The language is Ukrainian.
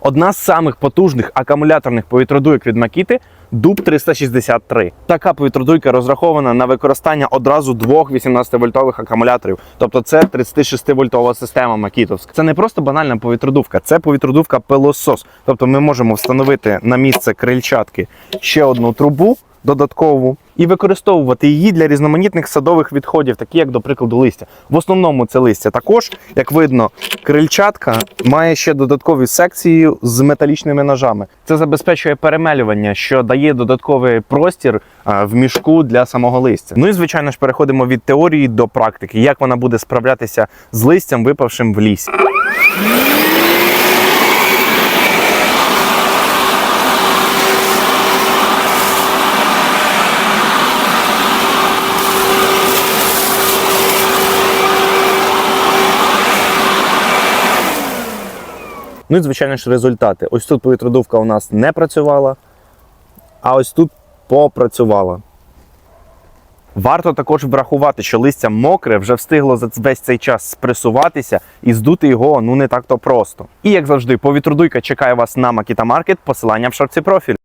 Одна з самих потужних акумуляторних повітродуйок від Makita Дуб 363. Така повітродуйка розрахована на використання одразу двох 18-вольтових акумуляторів. Тобто це 36-вольтова система макітовська. Це не просто банальна повітродувка, це повітродувка пилосос. Тобто ми можемо встановити на місце крильчатки ще одну трубу додаткову і використовувати її для різноманітних садових відходів, такі як, до прикладу, листя. В основному це листя. Також, як видно, крильчатка має ще додаткові секції з металічними ножами. Це забезпечує перемелювання, що дає додатковий простір а, в мішку для самого листя. Ну і звичайно ж переходимо від теорії до практики, як вона буде справлятися з листям, випавшим в лісі. Ну і звичайно ж результати. Ось тут повітродувка у нас не працювала, а ось тут попрацювала. Варто також врахувати, що листя мокре вже встигло за весь цей час спресуватися і здути його ну не так то просто. І як завжди, повітродуйка чекає вас на Макіта Маркет, посилання в шапці профілю.